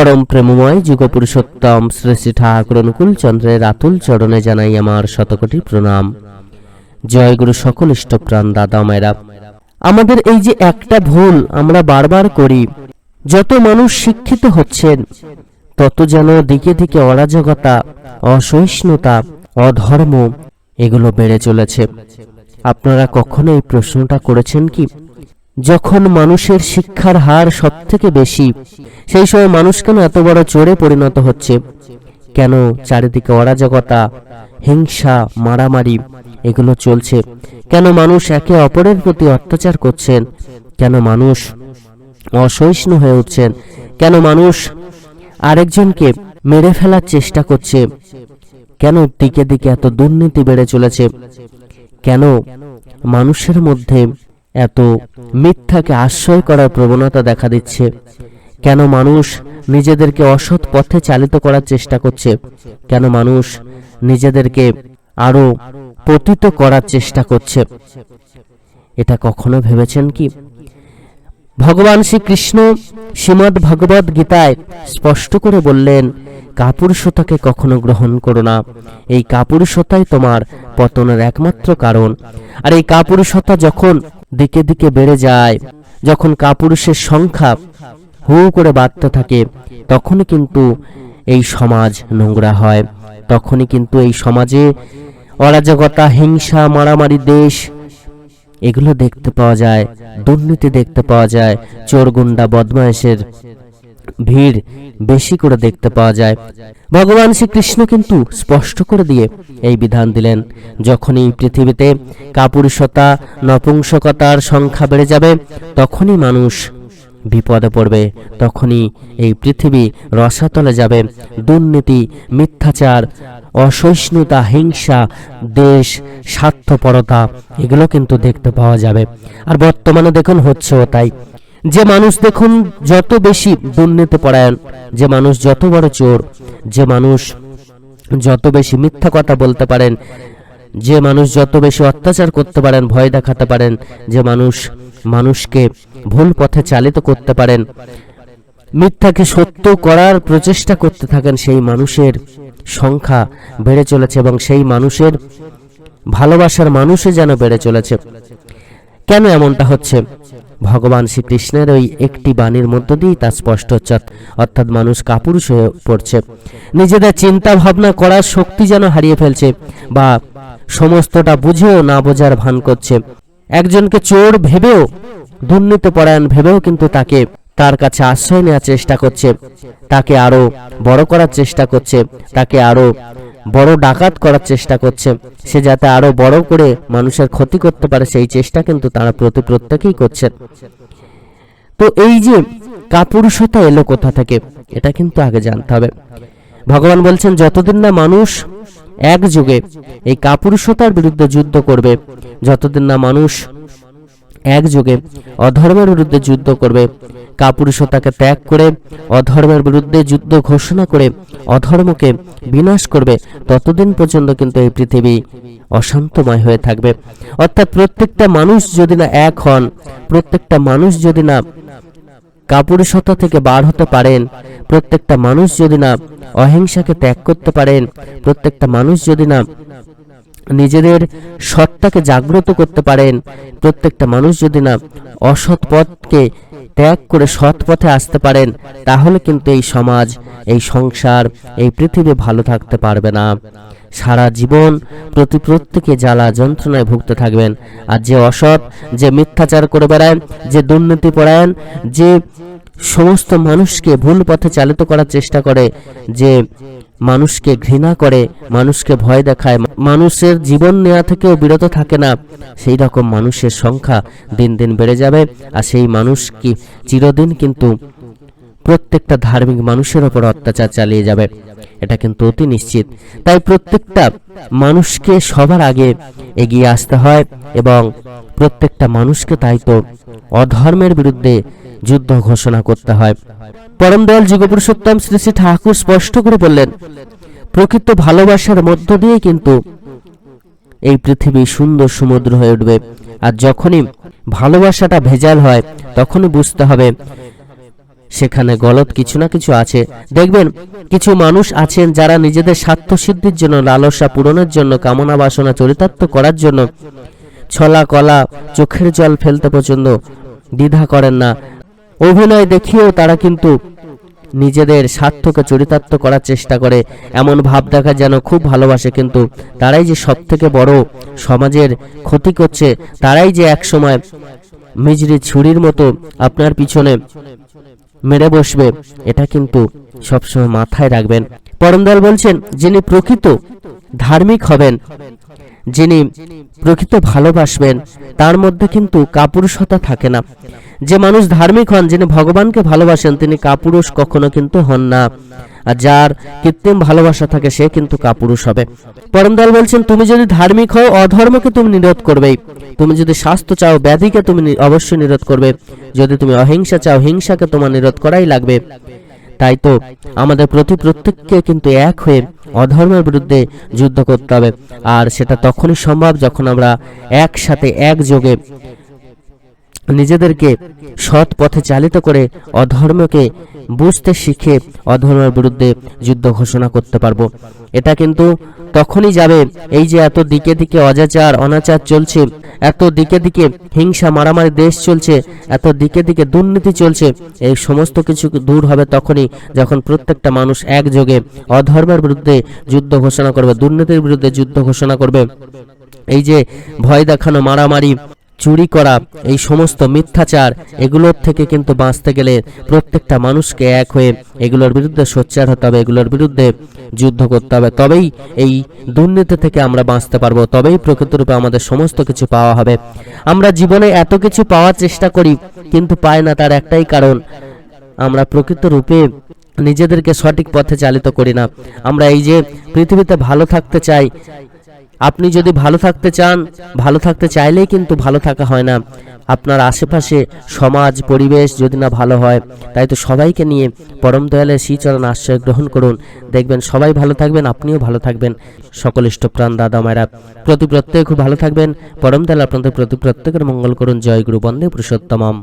পরম প্রেমময় যুগ পুরুষোত্তম শ্রী শ্রী ঠাকুর অনুকূল চন্দ্রের আতুল চরণে জানাই আমার শতকোটি প্রণাম। জয় গুরু সকল ইষ্টপ্রাণ, দাদা মায়েরা। আমাদের এই যে একটা ভুল আমরা বারবার করি, যত মানুষ শিক্ষিত হচ্ছেন, তত যেন দিকে দিকে অরাজকতা, অসহিষ্ণুতা, অধর্ম এগুলো বেড়ে চলেছে। আপনারা কখনো এই প্রশ্নটা করেছেন কি? যখন মানুষের শিক্ষার হার সব থেকে বেশি, সেই সময় মানুষ কেন এত বড় চোরে পরিণত হচ্ছে? কেন চারিদিকে অরাজকতা, হিংসা, মারামারি এগুলো চলছে? কেন মানুষ একে অপরের প্রতি অত্যাচার করছেন? কেন মানুষ অসহিষ্ণু হয়ে উঠছেন? কেন মানুষ আরেকজনকে মেরে ফেলার চেষ্টা করছে? কেন দিকে দিকে এত দুর্নীতি বেড়ে চলেছে? কেন মানুষের মধ্যে এত মিথ্যাকে আশ্রয় করার প্রবণতা দেখা দিচ্ছে। কেন মানুষ নিজেদেরকে অসৎ পথে চালিত করার চেষ্টা করছে? কেন মানুষ নিজেদেরকে আরও পতিত করার চেষ্টা করছে? এটা কখনো ভেবেছেন কি? ভগবান শ্রীকৃষ্ণ শ্রীমদ্ ভগবদ গীতায় স্পষ্ট করে বললেন, কাপুরুষতাকে কখনো গ্রহণ করো না। এই কাপুরুষতাই তোমার পতনের একমাত্র কারণ। আর এই কাপুরুষতা যখন দিকে দিকে বেড়ে যায়। যখন কাপুরুষের সংখ্যা হু করে বাড়তে থাকে, তখনই কিন্তু এই সমাজ নোংরা হয়। তখনই কিন্তু এই সমাজে অরাজকতা, হিংসা, মারামারি, দেশ এগুলো দেখতে পাওয়া যায়, দুর্নীতি দেখতে পাওয়া যায় চোর গুন্ডা বদমায়েশের ভিড় বেশি করে দেখতে পাওয়া যায়। ভগবান শ্রীকৃষ্ণ কিন্তু স্পষ্ট করে দিয়ে এই বিধান দিলেন যখনই পৃথিবীতে কাপুরুষতা, নপুংসকতার সংখ্যা বেড়ে যাবে, তখনই মানুষ বিপদে পড়বে, তখনই এই পৃথিবী রসাতলে যাবে, দুর্নীতি, মিথ্যাচার, অসহিষ্ণুতা, হিংসা, দেশ, স্বার্থপরতা, এগুলো কিন্তু দেখতে পাওয়া যাবে। আর বর্তমানে দেখুন হচ্ছেও তাই। যে মানুষ দেখুন যত বেশি দুর্নীতি পরায়ণ, যে মানুষ যত বড় চোর, যে মানুষ যত বেশি মিথ্যা কথা বলতে পারেন, যে মানুষ যত বেশি অত্যাচার করতে পারেন, ভয় দেখাতে পারেন, যে মানুষ মানুষকে ভুল পথে চালিত করতে পারেন, মিথ্যাকে সত্য করার প্রচেষ্টা করতে থাকেন, সেই মানুষের সংখ্যা বেড়ে চলেছে এবং সেই মানুষের ভালোবাসার মানুষে যেন বেড়ে চলেছে। কেন এমনটা হচ্ছে? ভগবান শ্রীকৃষ্ণের ওই একটি বাণীর মধ্য দিয়েই তা স্পষ্ট হচ্ছে, অর্থাৎ মানুষ কাপুরুষ হয়ে পড়ছে। নিজেদের চিন্তা ভাবনা করার শক্তি যেন হারিয়ে ফেলছে বা সমস্তটা বুঝেও না বোঝার ভান করছে। একজনকে চোর ভেবেও, দুর্নীতি পরায়ণ ভেবেও কিন্তু তাকে তার কাছে আশ্রয় নেওয়ার চেষ্টা করছে, তাকে আরও বড় করার চেষ্টা করছে, তাকে আরও বড় ডাকাত করার চেষ্টা করছে। সে যাতে আরও বড় করে মানুষের ক্ষতি করতে পারে, সেই চেষ্টা কিন্তু তারা প্রতি প্রত্যেকেই করছেন তো এই যে কাপুরুষতা এলো কোথা থেকে, এটা কিন্তু আগে জানতে হবে। ভগবান বলছেন, যতদিন না মানুষ এক যুগে এই কাপুরুষতার বিরুদ্ধে যুদ্ধ করবে, যতদিন না মানুষ এক যুগে অধর্মের বিরুদ্ধে যুদ্ধ করবে কাপুরুষতাকে ত্যাগ করে, অধর্মের বিরুদ্ধে যুদ্ধ ঘোষণা করে, অধর্মকে বিনাশ করবে, ততদিন পর্যন্ত কিন্তু এই পৃথিবী অশান্তময় হয়ে থাকবে। অর্থাৎ প্রত্যেকটা মানুষ যদি না এক হন, প্রত্যেকটা মানুষ যদি না কাপুরুষতা থেকে বার হতে পারেন, প্রত্যেকটা মানুষ যদি না অহিংসাকে ত্যাগ করতে পারেন, প্রত্যেকটা মানুষ যদি না নিজেদের সৎটাকে জাগ্রত করতে পারেন, প্রত্যেকটা মানুষ যদি না অসৎ পথকে ত্যাগ করে সৎ পথে আসতে পারেন, তাহলে কিন্তু এই সমাজ, এই সংসার, এই পৃথিবী ভালো থাকতে পারবে না। সারা জীবন প্রতি প্রত্যেকে জ্বালা যন্ত্রণায় ভুগতে থাকবেন। আর যে অসৎ, যে মিথ্যাচার করে বেড়ায়, যে দুর্নীতি পরায়ণ, যে সমস্ত মানুষকে ভুল পথে চালিত করার চেষ্টা করে, যে মানুষকে ঘৃণা করে, মানুষকে ভয় দেখায়। মানুষের জীবন নেওয়া থেকেও বিরত থাকে না। সেই রকম মানুষের সংখ্যা দিন দিন বেড়ে যাবে, আর সেই মানুষ কি চিরদিন কিন্তু প্রত্যেকটা ধার্মিক মানুষের ওপর অত্যাচার চালিয়ে যাবে? এটা কিন্তু অতি নিশ্চিত। তাই প্রত্যেকটা মানুষকে সবার আগে এগিয়ে আসতে হয় এবং প্রত্যেকটা মানুষকে তাই তো অধর্মের বিরুদ্ধে যুদ্ধ ঘোষণা করতে হয়। পরম দয়াল যুগপুরুষোত্তম শ্রী শ্রী ঠাকুর স্পষ্ট করে বললেন, প্রকৃত ভালোবাসার মধ্য দিয়ে কিন্তু এই পৃথিবী সুন্দর সমুদ্র হয়ে উঠবে। আর যখনই ভালোবাসাটা ভেজাল হয়, তখনই বুঝতে হবে সেখানে গলত কিছু না কিছু আছে। দেখবেন, কিছু মানুষ আছেন যারা নিজেদের স্বার্থ সিদ্ধির জন্য, লালসা পূরণের জন্য, কামনা বাসনা চরিতার্থ করার জন্য, ছলা কলা চোখের জল ফেলতে পছন্দ, দ্বিধা করেন না। অভিনয় দেখিয়েও তারা কিন্তু নিজেদের স্বার্থকে চরিতার্থ করার চেষ্টা করে। এমন ভাব দেখা যেন খুব ভালোবাসে কিন্তু তারাই যে সব থেকে বড় সমাজের ক্ষতি করছে, তারাই যে এক সময় মিজরি ছুরির মতো আপনার পিছনে মেরে বসবে, এটা কিন্তু সবসময় মাথায় রাখবেন। পরমদয়াল বলছেন, যিনি প্রকৃত ধার্মিক হবেন, যিনি প্রকৃত ভালোবাসবেন, তার মধ্যে কিন্তু কাপুরুষতা থাকে না। যে মানুষ ধার্মিক হন, যিনি ভগবানকে ভালোবাসেন, তিনি কাপুরুষ, কখনো কিন্তু হন না। আর যার কৃত্রিম ভালোবাসা থাকে, সে কিন্তু কাপুরুষ হবে। পরমদয়াল বলছেন, তুমি যদি ধার্মিক হও, অধর্মকে তুমি নিরোধ করবেই তুমি যদি স্বাস্থ্য চাও, ব্যাধিকে তুমি অবশ্যই নিরোধ করবে। যদি তুমি অহিংসা চাও, হিংসাকে তোমার নিরোধ করাই লাগবে। তাই তো আমাদের প্রতি প্রত্যেককে কিন্তু এক হয়ে অধর্মের বিরুদ্ধে যুদ্ধ করতে হবে। আর সেটা তখনই সম্ভব যখন আমরা একসাথে একযোগে নিজেদেরকে সৎ পথে চালিত করে অধর্মকে বুঝতে শিখে অধর্মের বিরুদ্ধে যুদ্ধ ঘোষণা করতে পারব। এটা কিন্তু তখনই যাবে এই যে এত দিকে দিকে অজাচার, অনাচার চলছে, এত দিকে দিকে হিংসা, মারামারি দেশ চলছে, এত দিকে দিকে দুর্নীতি চলছে, এই সমস্ত কিছু দূর হবে তখনই যখন প্রত্যেকটা মানুষ একযোগে অধর্মের বিরুদ্ধে যুদ্ধ ঘোষণা করবে, দুর্নীতির বিরুদ্ধে যুদ্ধ ঘোষণা করবে। এই যে ভয় দেখানো, মারামারি চুরি করা, এই সমস্ত মিথ্যাচার, এগুলোর থেকে কিন্তু বাঁচতে গেলে প্রত্যেকটা মানুষকে এক হয়ে এগুলোর বিরুদ্ধে সোচ্চার হতে হবে, এগুলোর বিরুদ্ধে যুদ্ধ করতে হবে। তবেই এই দুর্নীতি থেকে আমরা বাঁচতে পারব, তবেই প্রকৃতরূপে আমাদের সমস্ত কিছু পাওয়া হবে। আমরা জীবনে এত কিছু পাওয়ার চেষ্টা করি, কিন্তু পাই না তার একটাই কারণ, আমরা প্রকৃত রূপে নিজেদেরকে সঠিক পথে চালিত করি না। আমরা এই যে পৃথিবীতে ভালো থাকতে চাই আপনি যদি ভালো থাকতে চান, ভালো থাকতে চাইলেই কিন্তু ভালো থাকা হয় না। আপনার আশেপাশে সমাজ, পরিবেশ যদি না ভালো হয়, তাই তো সবাইকে নিয়ে পরম দয়ালের শ্রীচরণ আশ্রয় গ্রহণ করুন। দেখবেন সবাই ভালো থাকবেন, আপনিও ভালো থাকবেন। সকল ইষ্টপ্রাণ দাদা মায়েরা, প্রতি প্রত্যেক খুব ভালো থাকবেন। পরম দয়াল আপনাদের প্রতি প্রত্যেকের মঙ্গল করুন। জয় গুরু, বন্দে পুরুষোত্তমম।